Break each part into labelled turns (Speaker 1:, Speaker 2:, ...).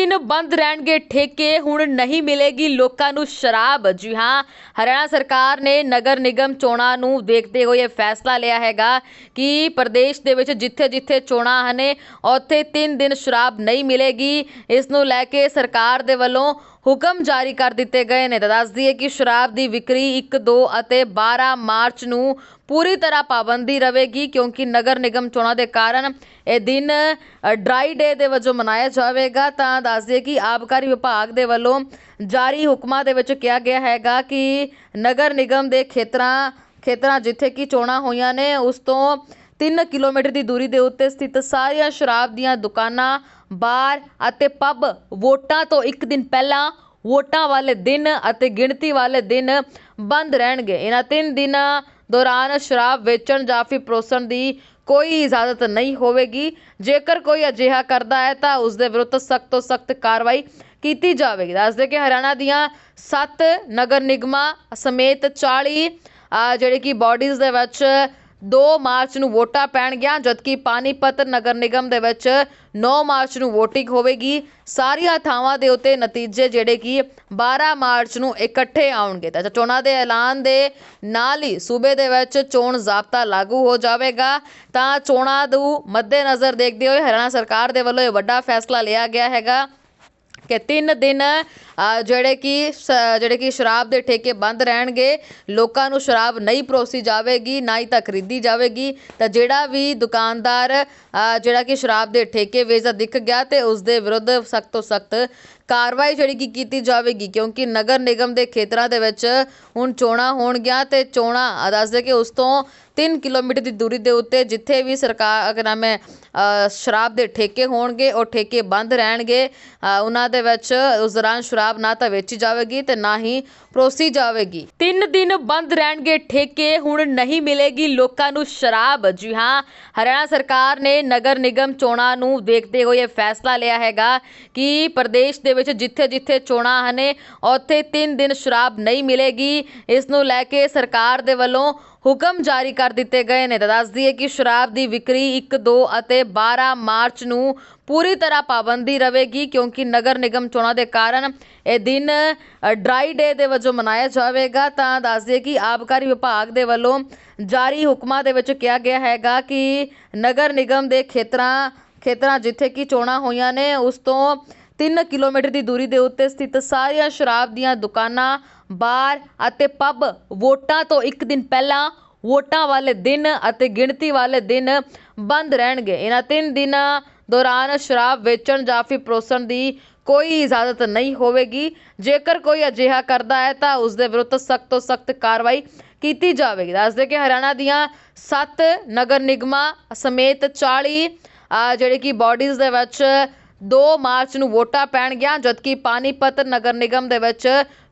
Speaker 1: ਦਿਨ ਬੰਦ ਰਹਿਣਗੇ, ਠੇਕੇ ਹੁਣ ਨਹੀਂ ਮਿਲੇਗੀ, ਲੋਕਾਂ ਨੂੰ ਸ਼ਰਾਬ। ਜੀ ਹਾਂ, ਹਰਿਆਣਾ ਸਰਕਾਰ ਨੇ ਨਗਰ ਨਿਗਮ ਚੋਣਾਂ ਨੂੰ ਦੇਖਦੇ ਹੋਏ ਇਹ ਫੈਸਲਾ ਲਿਆ ਹੈਗਾ ਕਿ ਪ੍ਰਦੇਸ਼ ਦੇ ਵਿੱਚ ਜਿੱਥੇ-ਜਿੱਥੇ ਚੋਣਾਂ ਹਨ, ਉੱਥੇ 3 ਦਿਨ ਸ਼ਰਾਬ ਨਹੀਂ ਮਿਲੇਗੀ। ਇਸ ਨੂੰ ਲੈ ਕੇ ਸਰਕਾਰ ਦੇ ਵੱਲੋਂ ਹੁਕਮ ਜਾਰੀ ਕਰ ਦਿੱਤੇ ਗਏ ਨੇ। ਤਾਂ ਦੱਸ ਦਈਏ ਕਿ ਸ਼ਰਾਬ ਦੀ ਵਿਕਰੀ 1 2 ਅਤੇ 12 ਮਾਰਚ ਨੂੰ ਪੂਰੀ ਤਰ੍ਹਾਂ ਪਾਬੰਦੀ ਰਹੇਗੀ ਕਿਉਂਕਿ ਨਗਰ ਨਿਗਮ ਚੋਣਾਂ ਦੇ ਕਾਰਨ ਇਹ ਦਿਨ ਡਰਾਈ ਡੇ ਦੇ ਵਜੋਂ ਮਨਾਇਆ ਜਾਵੇਗਾ। ਤਾਂ ਦੱਸ ਦਈਏ ਕਿ ਆਬਕਾਰੀ ਵਿਭਾਗ ਦੇ ਵੱਲੋਂ ਜਾਰੀ ਹੁਕਮਾਂ ਦੇ ਵਿੱਚ ਕਿਹਾ ਗਿਆ ਹੈਗਾ ਕਿ ਨਗਰ ਨਿਗਮ ਦੇ ਖੇਤਰਾਂ ਖੇਤਰਾਂ ਜਿੱਥੇ ਕਿ ਚੋਣਾਂ ਹੋਈਆਂ ਨੇ, ਉਸ ਤੋਂ 3 ਕਿਲੋਮੀਟਰ ਦੀ ਦੂਰੀ ਦੇ ਉੱਤੇ ਸਥਿਤ ਸਾਰੀਆਂ ਸ਼ਰਾਬ ਦੀਆਂ ਦੁਕਾਨਾਂ ਬਾਰ ਅਤੇ ਪੱਬ ਵੋਟਾਂ ਤੋਂ ਇੱਕ ਦਿਨ ਪਹਿਲਾਂ ਵੋਟਾਂ ਵਾਲੇ ਦਿਨ ਅਤੇ ਗਿਣਤੀ ਵਾਲੇ ਦਿਨ ਬੰਦ ਰਹਿਣਗੇ। ਇਹਨਾਂ ਤਿੰਨ ਦਿਨਾਂ ਦੌਰਾਨ ਸ਼ਰਾਬ ਵੇਚਣ ਜਾਂ ਫਿਰ ਪਰੋਸਣ ਦੀ ਕੋਈ ਇਜਾਜ਼ਤ ਨਹੀਂ ਹੋਵੇਗੀ। ਜੇਕਰ ਕੋਈ ਅਜਿਹਾ ਕਰਦਾ ਹੈ ਤਾਂ ਉਸ ਦੇ ਵਿਰੁੱਧ ਸਖਤ ਤੋਂ ਸਖਤ ਕਾਰਵਾਈ ਕੀਤੀ ਜਾਵੇਗੀ। ਦੱਸਦੇ ਕਿ ਹਰਿਆਣਾ ਦੀਆਂ 7 ਨਗਰ ਨਿਗਮਾਂ ਸਮੇਤ 40 ਜਿਹੜੇ ਕਿ ਬਾਡੀਜ਼ ਦੇ ਵਿੱਚ 2 ਮਾਰਚ ਨੂੰ ਵੋਟਾਂ ਪੈਣਗੀਆਂ, ਜਦਕਿ ਪਾਣੀਪਤ ਨਗਰ ਨਿਗਮ ਦੇ ਵਿੱਚ 9 ਮਾਰਚ ਨੂੰ VOTING ਹੋਵੇਗੀ। ਸਾਰੀਆਂ ਥਾਵਾਂ ਦੇ ਉੱਤੇ ਨਤੀਜੇ ਜਿਹੜੇ ਕਿ 12 ਮਾਰਚ ਨੂੰ ਇਕੱਠੇ ਆਉਣਗੇ। ਤਾਂ ਚੋਣਾਂ ਦੇ ਐਲਾਨ ਦੇ ਨਾਲ ਹੀ ਸੂਬੇ ਦੇ ਵਿੱਚ ਚੋਣ ਜ਼ਾਬਤਾ ਲਾਗੂ ਹੋ ਜਾਵੇਗਾ। ਤਾਂ ਚੋਣਾਂ ਨੂੰ ਮੱਦੇਨਜ਼ਰ ਦੇਖਦੇ ਹੋਏ ਹਰਿਆਣਾ ਸਰਕਾਰ ਦੇ ਵੱਲੋਂ ਇਹ ਵੱਡਾ ਫੈਸਲਾ ਲਿਆ ਗਿਆ ਹੈਗਾ। ਕਿ ਤਿੰਨ ਦਿਨ ਜਿਹੜੇ ਕਿ ਸ- ਜਿਹੜੇ ਕਿ ਸ਼ਰਾਬ ਦੇ ਠੇਕੇ ਬੰਦ ਰਹਿਣਗੇ, ਲੋਕਾਂ ਨੂੰ ਸ਼ਰਾਬ ਨਹੀਂ ਪਰੋਸੀ ਜਾਵੇਗੀ, ਨਾ ਹੀ ਤਾਂ ਖਰੀਦੀ ਜਾਵੇਗੀ। ਤਾਂ ਜਿਹੜਾ ਵੀ ਦੁਕਾਨਦਾਰ ਜਿਹੜਾ ਕਿ ਸ਼ਰਾਬ ਦੇ ਠੇਕੇ ਵੇਚਦਾ ਦਿਖ ਗਿਆ ਤੇ ਉਸ ਦੇ ਵਿਰੁੱਧ ਸਖਤ ਤੋਂ ਸਖਤ ਕਾਰਵਾਈ ਜਿਹੜੀ ਕਿ ਕੀਤੀ ਜਾਵੇਗੀ, ਕਿਉਂਕਿ ਨਗਰ ਨਿਗਮ ਦੇ ਖੇਤਰਾਂ ਦੇ ਵਿੱਚ ਹੁਣ ਚੋਣਾਂ ਹੋਣਗੀਆਂ ਤੇ ਚੋਣਾਂ ਦੱਸਦੇ ਕਿ ਉਸ ਤੋਂ 3 ਕਿਲੋਮੀਟਰ ਦੀ ਦੂਰੀ ਦੇ ਉੱਤੇ ਜਿੱਥੇ ਵੀ ਸਰਕਾਰ ਅਗਰ ਨਾਮ ਹੈ ਸ਼ਰਾਬ ਦੇ ਠੇਕੇ ਹੋਣਗੇ, ਉਹ ਠੇਕੇ ਬੰਦ ਰਹਿਣਗੇ। ਉਹਨਾਂ ਦੇ ਵਿੱਚ ਉਸ ਦੌਰਾਨ ਸ਼ਰਾਬ ਨਾ ਤਾਂ ਵੇਚੀ ਜਾਵੇਗੀ ਤੇ ਨਾ ਹੀ ਪਰੋਸੀ ਜਾਵੇਗੀ। ਤਿੰਨ ਦਿਨ ਬੰਦ ਰਹਿਣਗੇ ਠੇਕੇ, ਹੁਣ ਨਹੀਂ ਮਿਲੇਗੀ ਲੋਕਾਂ ਨੂੰ ਸ਼ਰਾਬ। ਜੀ ਹਾਂ, ਹਰਿਆਣਾ ਸਰਕਾਰ ਨੇ ਨਗਰ ਨਿਗਮ ਚੋਣਾਂ ਨੂੰ ਦੇਖਦੇ ਹੋਏ ਇਹ ਫੈਸਲਾ ਲਿਆ ਹੈਗਾ ਕਿ ਪ੍ਰਦੇਸ਼ ਦੇ ਵਿੱਚ ਜਿੱਥੇ-ਜਿੱਥੇ ਚੋਣਾਂ ਹਨ, ਉੱਥੇ 3 ਦਿਨ ਸ਼ਰਾਬ ਨਹੀਂ ਮਿਲੇਗੀ। ਇਸ ਨੂੰ ਲੈ ਕੇ ਸਰਕਾਰ ਦੇ ਵੱਲੋਂ ਹੁਕਮ ਜਾਰੀ ਕਰ ਦਿੱਤੇ ਗਏ ਨੇ। ਤਾਂ ਦੱਸ ਦਈਏ ਕਿ ਸ਼ਰਾਬ ਦੀ ਵਿਕਰੀ 1 2 ਅਤੇ 12 ਮਾਰਚ ਨੂੰ ਪੂਰੀ ਤਰ੍ਹਾਂ ਪਾਬੰਦੀ ਰਹੇਗੀ ਕਿਉਂਕਿ ਨਗਰ ਨਿਗਮ ਚੋਣਾਂ ਦੇ ਕਾਰਨ ਇਹ ਦਿਨ ਡਰਾਈ ਡੇ ਦੇ ਵਜੋਂ ਮਨਾਇਆ ਜਾਵੇਗਾ। ਤਾਂ ਦੱਸ ਦਈਏ ਕਿ ਆਬਕਾਰੀ ਵਿਭਾਗ ਦੇ ਵੱਲੋਂ ਜਾਰੀ ਹੁਕਮਾਂ ਦੇ ਵਿੱਚ ਕਿਹਾ ਗਿਆ ਹੈਗਾ ਕਿ ਨਗਰ ਨਿਗਮ ਦੇ ਖੇਤਰਾਂ ਖੇਤਰਾਂ ਜਿੱਥੇ ਕਿ ਚੋਣਾਂ ਹੋਈਆਂ ਨੇ, ਉਸ ਤੋਂ 3 ਕਿਲੋਮੀਟਰ ਦੀ ਦੂਰੀ ਦੇ ਉੱਤੇ ਸਥਿਤ ਸਾਰੀਆਂ ਸ਼ਰਾਬ ਦੀਆਂ ਦੁਕਾਨਾਂ, ਬਾਰ ਅਤੇ ਪੱਬ ਵੋਟਾਂ ਤੋਂ ਇੱਕ ਦਿਨ ਪਹਿਲਾਂ ਵੋਟਾਂ ਵਾਲੇ ਦਿਨ ਅਤੇ ਗਿਣਤੀ ਵਾਲੇ ਦਿਨ ਬੰਦ ਰਹਿਣਗੇ। ਇਹਨਾਂ ਤਿੰਨ ਦਿਨਾਂ ਦੌਰਾਨ ਸ਼ਰਾਬ ਵੇਚਣ ਜਾਂ ਫਿਰ ਪਰੋਸਣ ਦੀ ਕੋਈ ਇਜਾਜ਼ਤ ਨਹੀਂ ਹੋਵੇਗੀ। ਜੇਕਰ ਕੋਈ ਅਜਿਹਾ ਕਰਦਾ ਹੈ ਤਾਂ ਉਸ ਦੇ ਵਿਰੁੱਧ ਸਖਤ ਤੋਂ ਸਖਤ ਕਾਰਵਾਈ ਕੀਤੀ ਜਾਵੇਗੀ। ਦੱਸਦੇ ਕਿ ਹਰਿਆਣਾ ਦੀਆਂ 7 ਨਗਰ ਨਿਗਮਾਂ ਸਮੇਤ 40 ਜਿਹੜੇ ਕਿ ਬਾਡੀਜ਼ ਦੇ ਵਿੱਚ 2 ਮਾਰਚ ਨੂੰ ਵੋਟਾਂ ਪੈਣਗੀਆਂ, ਜਦਕਿ ਪਾਣੀਪਤ ਨਗਰ ਨਿਗਮ ਦੇ ਵਿੱਚ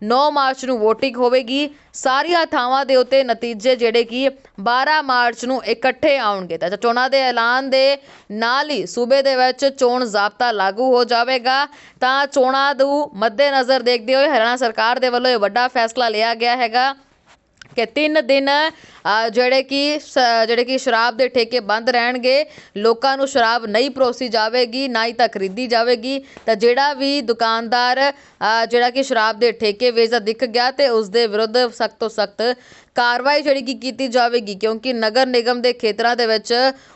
Speaker 1: 9 ਮਾਰਚ ਨੂੰ VOTING ਹੋਵੇਗੀ। ਸਾਰੀਆਂ ਥਾਵਾਂ ਦੇ ਉੱਤੇ ਨਤੀਜੇ ਜਿਹੜੇ ਕਿ 12 ਮਾਰਚ ਨੂੰ ਇਕੱਠੇ ਆਉਣਗੇ। ਤਾਂ ਚੋਣਾਂ ਦੇ ਐਲਾਨ ਦੇ ਨਾਲ ਹੀ ਸੂਬੇ ਦੇ ਵਿੱਚ ਚੋਣ ਜ਼ਾਬਤਾ ਲਾਗੂ ਹੋ ਜਾਵੇਗਾ। ਤਾਂ ਚੋਣਾਂ ਨੂੰ ਮੱਦੇਨਜ਼ਰ ਦੇਖਦੇ ਹੋਏ ਹਰਿਆਣਾ ਸਰਕਾਰ ਦੇ ਵੱਲੋਂ ਇਹ ਵੱਡਾ ਫੈਸਲਾ ਲਿਆ ਗਿਆ ਹੈਗਾ। ਕਿ ਤਿੰਨ ਦਿਨ ਜਿਹੜੇ ਕਿ ਸ- ਜਿਹੜੇ ਕਿ ਸ਼ਰਾਬ ਦੇ ਠੇਕੇ ਬੰਦ ਰਹਿਣਗੇ, ਲੋਕਾਂ ਨੂੰ ਸ਼ਰਾਬ ਨਹੀਂ ਪਰੋਸੀ ਜਾਵੇਗੀ, ਨਾ ਹੀ ਤਾਂ ਖਰੀਦੀ ਜਾਵੇਗੀ। ਤਾਂ ਜਿਹੜਾ ਵੀ ਦੁਕਾਨਦਾਰ ਜਿਹੜਾ ਕਿ ਸ਼ਰਾਬ ਦੇ ਠੇਕੇ ਵੇਚਦਾ ਦਿਖ ਗਿਆ ਤੇ ਉਸ ਦੇ ਵਿਰੁੱਧ ਸਖਤ ਤੋਂ ਸਖਤ ਕਾਰਵਾਈ ਜਿਹੜੀ ਕਿ ਕੀਤੀ ਜਾਵੇਗੀ, ਕਿਉਂਕਿ ਨਗਰ ਨਿਗਮ ਦੇ ਖੇਤਰਾਂ ਦੇ ਵਿੱਚ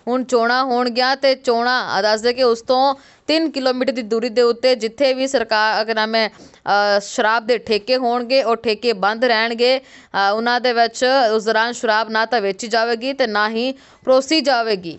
Speaker 1: ਹੁਣ ਚੋਣਾਂ ਹੋਣਗੀਆਂ ਤੇ ਚੋਣਾਂ ਦੱਸਦੇ ਕਿ ਉਸ ਤੋਂ 3 ਕਿਲੋਮੀਟਰ ਦੀ ਦੂਰੀ ਦੇ ਉੱਤੇ ਜਿੱਥੇ ਵੀ ਸਰਕਾਰ ਅਗਰ ਨਾਮ ਹੈ ਸ਼ਰਾਬ ਦੇ ਠੇਕੇ ਹੋਣਗੇ, ਉਹ ਠੇਕੇ ਬੰਦ ਰਹਿਣਗੇ। ਉਹਨਾਂ ਦੇ ਵਿੱਚ ਉਸ ਦੌਰਾਨ ਸ਼ਰਾਬ ਨਾ ਤਾਂ ਵੇਚੀ ਜਾਵੇਗੀ ਤੇ ਨਾ ਹੀ ਪਰੋਸੀ ਜਾਵੇਗੀ।